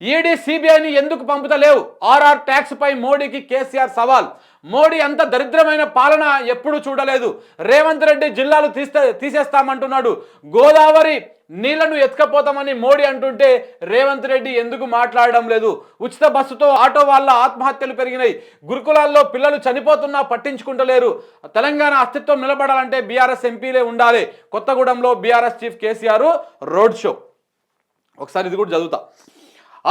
ED సిబిఐని ఎందుకు పంపుతలేవు? RR tax పై మోడీకి కేసీఆర్ సవాల్. మోడీ అంత దరిద్రమైన పాలన ఎప్పుడు చూడలేదు. రేవంత్ రెడ్డి జిల్లాలు తీస్తే తీసేస్తామంటున్నాడు. గోదావరి నీళ్ళను ఎత్తుకపోతామని మోడీ అంటుంటే రేవంత్ రెడ్డి ఎందుకు మాట్లాడడం లేదు? ఉచిత బస్సుతో ఆటో వాళ్ళ ఆత్మహత్యలు పెరిగినాయి. గురుకులాల్లో పిల్లలు చనిపోతున్నా పట్టించుకుంటలేరు. తెలంగాణ అస్తిత్వం నిలబడాలంటే బీఆర్ఎస్ ఎంపీలే ఉండాలి. కొత్తగూడెంలో BRS chief KCR road show. ఒకసారి ఇది కూడా చదువుతా.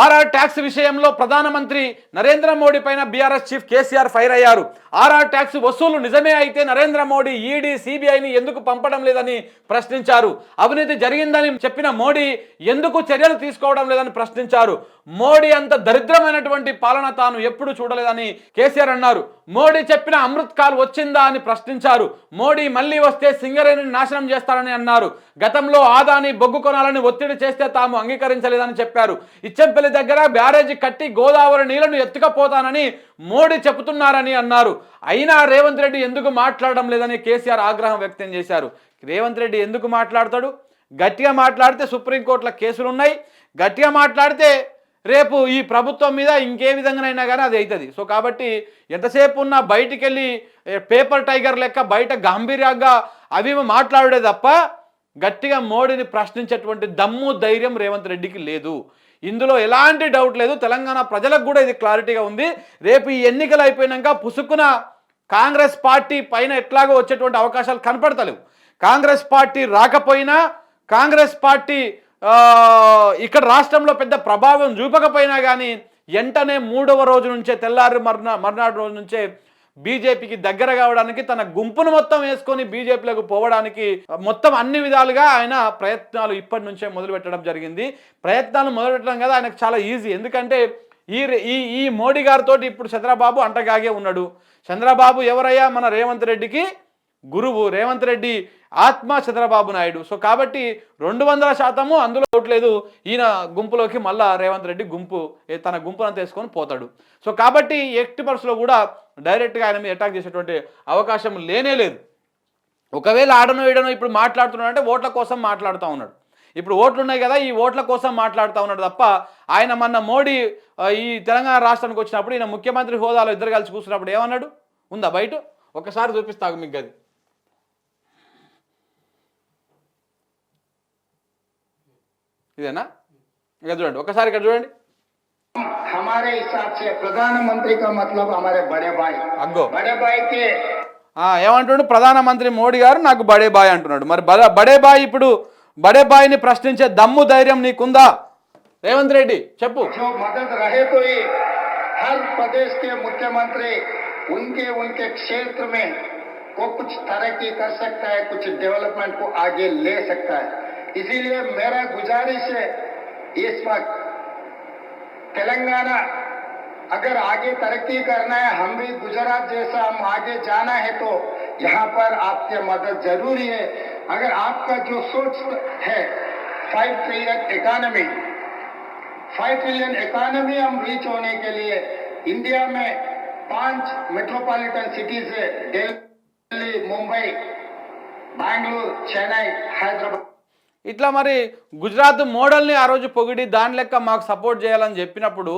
ఆర్ఆర్ ట్యాక్స్ విషయంలో ప్రధానమంత్రి నరేంద్ర మోడీ పైన బీఆర్ఎస్ చీఫ్ కేసీఆర్ ఫైర్ అయ్యారు. ఆర్ఆర్ ట్యాక్స్ వసూలు నిజమే అయితే నరేంద్ర మోడీ ఈడీ సిబిఐని ఎందుకు పంపడం లేదని ప్రశ్నించారు. అవినీతి జరిగిందని చెప్పిన మోడీ ఎందుకు చర్యలు తీసుకోవడం లేదని ప్రశ్నించారు. మోడీ అంత దరిద్రమైనటువంటి పాలన తాను ఎప్పుడు చూడలేదని కేసీఆర్ అన్నారు. మోడీ చెప్పిన అమృత్ కాల్ వచ్చిందా అని ప్రశ్నించారు. మోడీ మళ్ళీ వస్తే సింగరేణిని నాశనం చేస్తారని అన్నారు. గతంలో ఆదాని బొగ్గు కొనాలని ఒత్తిడి చేస్తే తాము అంగీకరించలేదని చెప్పారు. ఇచ్చంపల్లి దగ్గర బ్యారేజీ కట్టి గోదావరి నీళ్ళను ఎత్తుకపోతానని మోడీ చెబుతున్నారని అన్నారు. అయినా రేవంత్ రెడ్డి ఎందుకు మాట్లాడడం లేదని కేసీఆర్ ఆగ్రహం వ్యక్తం చేశారు. రేవంత్ రెడ్డి ఎందుకు మాట్లాడతాడు? గట్టిగా మాట్లాడితే సుప్రీంకోర్టులో కేసులు ఉన్నాయి గట్టిగా మాట్లాడితే రేపు ఈ ప్రభుత్వం మీద ఇంకే విధంగానైనా కానీ అది అవుతుంది సో కాబట్టి ఎంతసేపు ఉన్నా బయటికి వెళ్ళి పేపర్ టైగర్ లెక్క బయట గాంభీర్యంగా అవి మాట్లాడే తప్ప గట్టిగా మోడీని ప్రశ్నించేటువంటి దమ్ము ధైర్యం రేవంత్ రెడ్డికి లేదు. ఇందులో ఎలాంటి డౌట్ లేదు. తెలంగాణ ప్రజలకు కూడా ఇది క్లారిటీగా ఉంది. రేపు ఈ ఎన్నికలు అయిపోయినాక పుసుకున కాంగ్రెస్ పార్టీ పైన ఎట్లాగో వచ్చేటువంటి అవకాశాలు కనపడతలేవు. కాంగ్రెస్ పార్టీ రాకపోయినా కాంగ్రెస్ పార్టీ ఇక్కడ రాష్ట్రంలో పెద్ద ప్రభావం చూపకపోయినా కానీ వెంటనే మూడవ రోజు నుంచే తెల్లారి మర్నా మర్నాడు రోజు నుంచే బీజేపీకి దగ్గర కావడానికి తన గుంపును మొత్తం వేసుకొని బీజేపీలకు పోవడానికి మొత్తం అన్ని విధాలుగా ఆయన ప్రయత్నాలు ఇప్పటి నుంచే మొదలు పెట్టడం జరిగింది. ప్రయత్నాలు మొదలు పెట్టడం కదా ఆయనకు చాలా ఈజీ. ఎందుకంటే ఈ ఈ ఈ మోడీ గారితో ఇప్పుడు చంద్రబాబు అంటగాగే ఉన్నాడు. చంద్రబాబు ఎవరయ్యా? మన రేవంత్ రెడ్డికి గురువు. రేవంత్ రెడ్డి ఆత్మ చంద్రబాబు నాయుడు. సో కాబట్టి రెండు వందల శాతము అందులో లేదు. ఈయన గుంపులోకి మళ్ళా రేవంత్ రెడ్డి గుంపు తన గుంపునంతా వేసుకొని పోతాడు. సో కాబట్టి ఎట్టి పరిస్థితుల్లో కూడా డైరెక్ట్గా ఆయన మీద అటాక్ చేసేటువంటి అవకాశం లేనే లేదు. ఒకవేళ ఆడనో ఈడనో ఇప్పుడు మాట్లాడుతున్నాడు అంటే ఓట్ల కోసం మాట్లాడుతూ ఉన్నాడు. ఇప్పుడు ఓట్లు ఉన్నాయి కదా ఈ ఓట్ల కోసం మాట్లాడుతూ ఉన్నాడు తప్ప ఆయన మొన్న మోడీ ఈ తెలంగాణ రాష్ట్రానికి వచ్చినప్పుడు ఈయన ముఖ్యమంత్రి హోదాలో ఇద్దరు కలిసి కూర్చున్నప్పుడు ఏమన్నాడు? ఉందా బయట? ఒకసారి చూపిస్తాగు మీకు అది ఇదేనా ఇక చూడండి ఒకసారి ఇక్కడ చూడండి हमारे हिसाब से प्रधानमंत्री का मतलब हमारे बड़े भाई అగ్గో बड़े भाई के ఆ, ఏమంటున్నాడు ప్రధానమంత్రి మోడీ గారు నాకు బడే బాయ్ అంటున్నాడు మరి బడ- బడే బాయ్ ఇప్పుడు బడే బాయ్ని ప్రశ్నించే దమ్ము ధైర్యం నీకుందా రేవంత్ రెడ్డి చెప్పు जो मदद रहे तो ही हर प्रदेश के मुख्यमंत्री उनके उनके क्षेत्र में को कुछ तरक्की कर सकता है कुछ डेवलपमेंट को आगे ले सकता है इसीलिए मेरा गुजारिश है, इस वक्त तेलंगाना, अगर आगे तरक्की करना है, हम भी गुजरात जैसा हम आगे जाना है तो यहाँ पर आपके मदद ज़रूरी है। अगर आपका जो सोच है five trillion economy five trillion economy हम रीच होने के लिए इंडिया में पाँच मेट्रोपॉलिटन सिटीज़ है, दिल्ली, मुंबई बैंगलोर चेन्नई हैदराबाद ఇట్లా మరి గుజరాత్ మోడల్ని ఆ రోజు పొగిడి దాని లెక్క మాకు సపోర్ట్ చేయాలని చెప్పినప్పుడు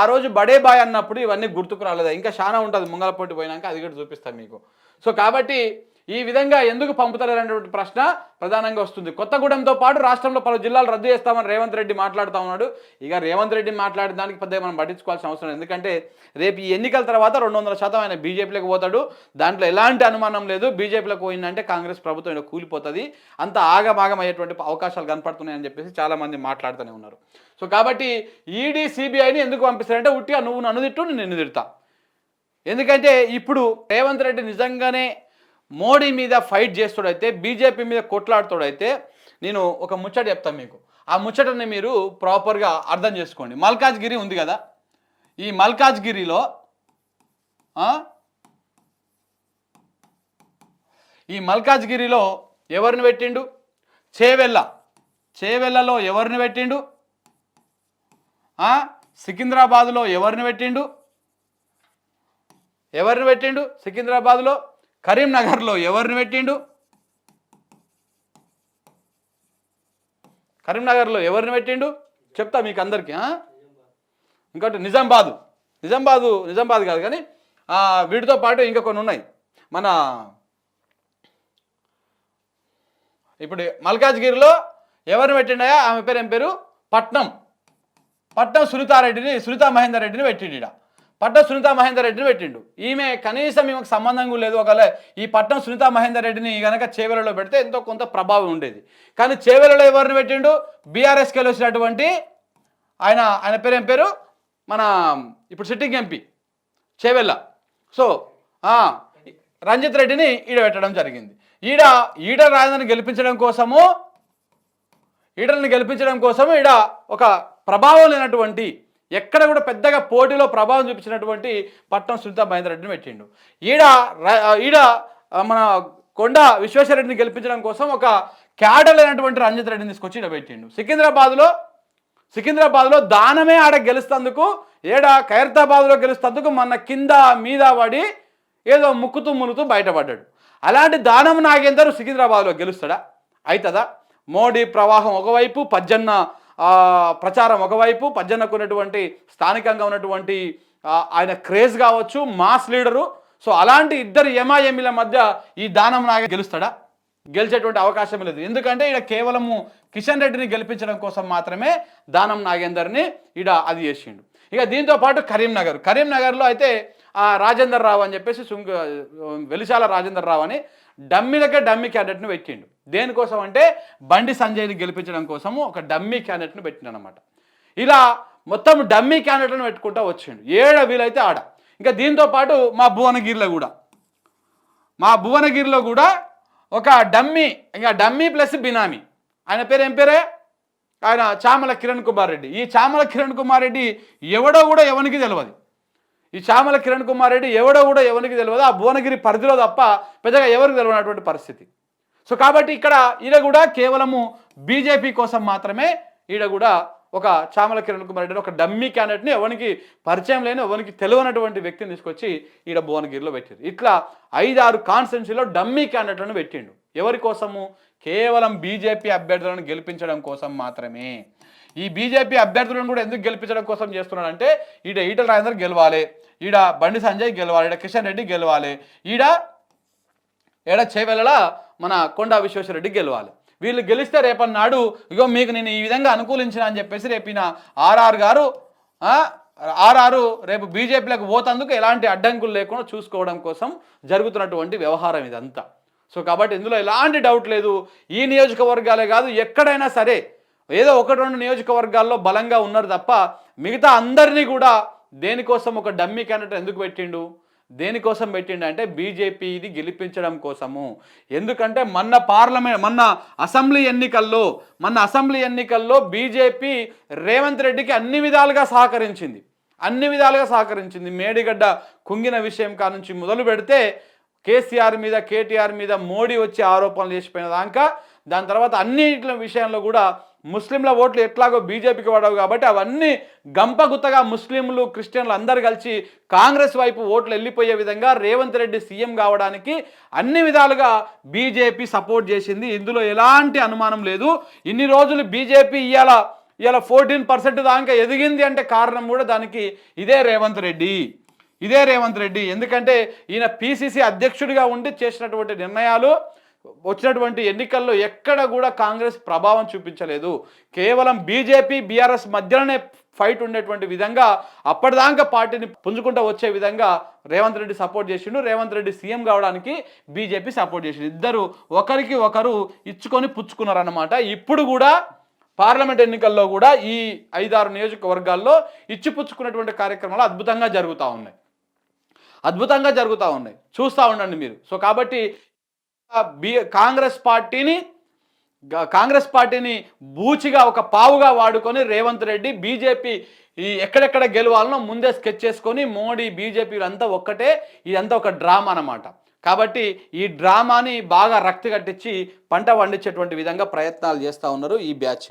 ఆ రోజు బడే బాయ్ అన్నప్పుడు ఇవన్నీ గుర్తుకు రాలేదు? ఇంకా చాలా ఉంటుంది ముంగలపోటీ పోయినాక అది కూడా చూపిస్తాను మీకు. సో కాబట్టి ఈ విధంగా ఎందుకు పంపుతలేరనేటువంటి ప్రశ్న ప్రధానంగా వస్తుంది. కొత్తగూడెంతో పాటు రాష్ట్రంలో పలు జిల్లాలు రద్దు చేస్తామని రేవంత్ రెడ్డి మాట్లాడుతూ ఉన్నాడు. ఇక రేవంత్ రెడ్డి మాట్లాడిన దానికి పెద్దగా మనం పట్టించుకోవాల్సిన అవసరం ఎందుకంటే రేపు ఈ ఎన్నికల తర్వాత రెండు వందల శాతం ఆయన బీజేపీలోకి పోతాడు. దాంట్లో ఎలాంటి అనుమానం లేదు. బీజేపీలోకి పోయిందంటే కాంగ్రెస్ ప్రభుత్వం ఈడ కూలిపోతుంది. అంత ఆగమాగం అయ్యేటువంటి అవకాశాలు కనపడుతున్నాయని చెప్పేసి చాలామంది మాట్లాడుతూనే ఉన్నారు. సో కాబట్టి ఈడీ సిబిఐని ఎందుకు పంపిస్తారంటే ఉట్టిగా నువ్వు నన్ను తిట్టు నేను నిన్ను తిడతా. ఎందుకంటే ఇప్పుడు రేవంత్ రెడ్డి నిజంగానే మోడీ మీద ఫైట్ చేస్తాడైతే బీజేపీ మీద కొట్లాడుతాడైతే నేను ఒక ముచ్చట చెప్తాను మీకు. ఆ ముచ్చటని మీరు ప్రాపర్గా అర్థం చేసుకోండి. మల్కాజ్గిరి ఉంది కదా? ఈ మల్కాజ్గిరిలో ఈ మల్కాజ్గిరిలో ఎవరిని పెట్టిండు? చేవెళ్ళ. చేవెళ్ళలో ఎవరిని పెట్టిండు? సికింద్రాబాద్లో ఎవరిని పెట్టిండు? ఎవరిని పెట్టిండు? సికింద్రాబాద్లో? కరీంనగర్లో ఎవరిని పెట్టిండు? కరీంనగర్లో ఎవరిని పెట్టిండు? చెప్తా మీకు అందరికీ ఇంకోటి నిజామాబాదు నిజామాబాదు నిజామాబాద్ కాదు కానీ వీటితో పాటు ఇంకా కొన్ని ఉన్నాయి. మన ఇప్పుడు మల్కాజ్గిరిలో ఎవరిని పెట్టిండయా ఆమె పేరు ఏం పేరు? పట్నం. పట్నం సునీతారెడ్డిని సునీతా మహేందర్ రెడ్డిని పెట్టిండు ఈడ పట్నం సునీతా మహేందర్ రెడ్డిని పెట్టిండు. ఈమె కనీసం ఈమెకు సంబంధం లేదు. ఒకవేళ ఈ పట్నం సునీతా మహేందర్ రెడ్డిని కనుక చేవెలలో పెడితే ఎంతో కొంత ప్రభావం ఉండేది. కానీ చేవెలలో ఎవరిని పెట్టిండు? బీఆర్ఎస్కి వచ్చినటువంటి ఆయన ఆయన పేరు ఏం పేరు? మన ఇప్పుడు sitting MP Chevella. So Ranjith రెడ్డిని ఈడ పెట్టడం జరిగింది. ఈడ ఈడ రాజధాని గెలిపించడం కోసము ఈడని గెలిపించడం కోసం ఈడ ఒక ప్రభావం లేనటువంటి ఎక్కడ కూడా పెద్దగా పోటీలో ప్రభావం చూపించినటువంటి పట్నం సునీతా మహేందర్ రెడ్డిని పెట్టిండు. ఈడ ఈడ మన కొండ విశ్వేశ్వరరెడ్డిని గెలిపించడం కోసం ఒక క్యాడల్ అయినటువంటి రంజిత్ రెడ్డిని తీసుకొచ్చి ఈడ పెట్టిండు. సికింద్రాబాద్లో సికింద్రాబాద్లో దానమే ఆడ గెలుస్తందుకు ఏడ ఖైరతాబాద్లో గెలుస్తందుకు మన కింద మీద పడి ఏదో ముక్కుతూ మునుతూ బయటపడ్డాడు. అలాంటి దానం నాగేందర్ సికింద్రాబాద్లో గెలుస్తాడా? అవుతుందా మోడీ ప్రవాహం ఒకవైపు పజ్జన్న ప్రచారం ఒకవైపు పజ్జన్నకు ఉన్నటువంటి స్థానికంగా ఉన్నటువంటి ఆయన క్రేజ్ కావచ్చు మాస్ లీడరు. సో అలాంటి ఇద్దరు ఎంఐఎంల మధ్య ఈ దానం నాగ గెలుస్తాడా? గెలిచేటువంటి అవకాశం లేదు. ఎందుకంటే ఈడ కేవలము కిషన్ రెడ్డిని గెలిపించడం కోసం మాత్రమే దానం నాగేందర్ని ఈడ అది చేసిండు. ఇక దీంతో పాటు కరీంనగర్. కరీంనగర్లో అయితే రాజేందర్ రావు అని చెప్పేసి సుంగ వెలిశాల రాజేందర్ రావు అని డమ్మీలకే డమ్మీ క్యాండిడేట్ని పెట్టిండు. దేనికోసం అంటే బండి సంజయ్ని గెలిపించడం కోసము ఒక డమ్మీ క్యాండిడేట్ని పెట్టిండు అనమాట ఇలా మొత్తం డమ్మీ క్యాండిడేట్లను పెట్టుకుంటూ వచ్చిండు. ఏడ వీలైతే ఆడ. ఇంకా దీంతో పాటు మా భువనగిరిలో కూడా. మా భువనగిరిలో కూడా ఒక డమ్మీ ఇంకా డమ్మీ ప్లస్ బినామీ. ఆయన పేరు ఏం పేరే? ఆయన చామల కిరణ్ కుమార్ రెడ్డి. ఈ చామల కిరణ్ కుమార్ రెడ్డి ఎవడో కూడా ఎవరికి తెలియదు ఈ చామల కిరణ్ కుమార్ రెడ్డి ఎవడో కూడా ఎవరికి తెలియదు. ఆ భువనగిరి పరిధిలో తప్ప పెద్దగా ఎవరికి తెలియనటువంటి పరిస్థితి. సో కాబట్టి ఇక్కడ ఈడ కూడా కేవలము బీజేపీ కోసం మాత్రమే ఈడ కూడా ఒక చామల కిరణ్ కుమార్ రెడ్డి ఒక డమ్మీ క్యాండిడేట్ని ఎవరికి పరిచయం లేని ఎవరికి తెలియనటువంటి వ్యక్తిని తీసుకొచ్చి ఈడ భువనగిరిలో పెట్టారు. ఇట్లా ఐదారు కాన్స్టిట్యున్సీలో డమ్మీ క్యాండిడేట్లను పెట్టిండు. ఎవరి కోసము? కేవలం బీజేపీ అభ్యర్థులను గెలిపించడం కోసం మాత్రమే. ఈ బీజేపీ అభ్యర్థులను కూడా ఎందుకు గెలిపించడం కోసం చేస్తున్నాడంటే ఈడ ఈటల రాజేందర్ గెలవాలి ఈడ బండి సంజయ్ గెలవాలి ఈడ కిషన్ రెడ్డి గెలవాలి ఈడ ఏడ చేవెళ్ళ మన కొండా విశ్వేశ్వరరెడ్డి గెలవాలి. వీళ్ళు గెలిస్తే రేపన్నాడు ఇగో మీకు నేను ఈ విధంగా అనుకూలించిన అని చెప్పేసి రేపిన ఆర్ఆర్ గారు ఆర్ఆర్ రేపు బీజేపీలకు పోతందుకు ఎలాంటి అడ్డంకులు లేకుండా చూసుకోవడం కోసం జరుగుతున్నటువంటి వ్యవహారం ఇదంతా. సో కాబట్టి ఇందులో ఎలాంటి డౌట్ లేదు ఈ నియోజకవర్గాలే కాదు ఎక్కడైనా సరే ఏదో ఒకటి రెండు నియోజకవర్గాల్లో బలంగా ఉన్నారు తప్ప మిగతా అందరినీ కూడా దేనికోసం ఒక డమ్మీ క్యాండిడేట్ ఎందుకు పెట్టిండు? దేనికోసం పెట్టిండు అంటే బీజేపీది గెలిపించడం కోసము. ఎందుకంటే మొన్న పార్లమెంట్ మొన్న అసెంబ్లీ ఎన్నికల్లో మొన్న అసెంబ్లీ ఎన్నికల్లో బీజేపీ రేవంత్ రెడ్డికి అన్ని విధాలుగా సహకరించింది. అన్ని విధాలుగా సహకరించింది. మేడిగడ్డ కుంగిన విషయం కానుంచి మొదలు పెడితే కేసీఆర్ మీద కేటీఆర్ మీద మోడీ వచ్చి ఆరోపణలు చేసిపోయిన దాకా దాని తర్వాత అన్నింటి విషయంలో కూడా ముస్లింల ఓట్లు ఎట్లాగో బీజేపీకి పడవు కాబట్టి అవన్నీ గంపగుత్తగా ముస్లింలు క్రిస్టియన్లు అందరు కలిసి కాంగ్రెస్ వైపు ఓట్లు వెళ్ళిపోయే విధంగా రేవంత్ రెడ్డి సీఎం కావడానికి అన్ని విధాలుగా బీజేపీ సపోర్ట్ చేసింది. ఇందులో ఎలాంటి అనుమానం లేదు. ఇన్ని రోజులు బీజేపీ ఇవాళ ఇవాళ ఫోర్టీన్ పర్సెంట్ దాకా ఎదిగింది అంటే కారణం కూడా దానికి ఇదే రేవంత్ రెడ్డి. ఇదే రేవంత్ రెడ్డి. ఎందుకంటే ఈయన పీసీసీ అధ్యక్షుడిగా ఉండి చేసినటువంటి నిర్ణయాలు వచ్చినటువంటి ఎన్నికల్లో ఎక్కడ కూడా కాంగ్రెస్ ప్రభావం చూపించలేదు. కేవలం బీజేపీ బీఆర్ఎస్ మధ్యలోనే ఫైట్ ఉండేటువంటి విధంగా అప్పటిదాకా పార్టీని పుంజుకుంటూ వచ్చే విధంగా రేవంత్ రెడ్డి సపోర్ట్ చేసిండు. రేవంత్ రెడ్డి సీఎం కావడానికి బీజేపీ సపోర్ట్ చేసిండు. ఇద్దరు ఒకరికి ఒకరు ఇచ్చుకొని పుచ్చుకున్నారన్నమాట. ఇప్పుడు కూడా పార్లమెంట్ ఎన్నికల్లో కూడా ఈ ఐదారు నియోజకవర్గాల్లో ఇచ్చిపుచ్చుకున్నటువంటి కార్యక్రమాలు అద్భుతంగా జరుగుతూ ఉన్నాయి. అద్భుతంగా జరుగుతూ ఉన్నాయి. చూస్తూ ఉండండి మీరు. సో కాబట్టి కాంగ్రెస్ పార్టీని కాంగ్రెస్ పార్టీని బూచిగా ఒక పావుగా వాడుకొని రేవంత్ రెడ్డి బీజేపీ ఈ ఎక్కడెక్కడ గెలవాలనో ముందే స్కెచ్ చేసుకొని మోడీ బీజేపీ అంతా ఒక్కటే ఇదంతా ఒక డ్రామా అన్నమాట. కాబట్టి ఈ డ్రామాని బాగా రక్తి కట్టించి పంట పండించేటువంటి విధంగా ప్రయత్నాలు చేస్తూ ఉన్నారు ఈ బ్యాచ్.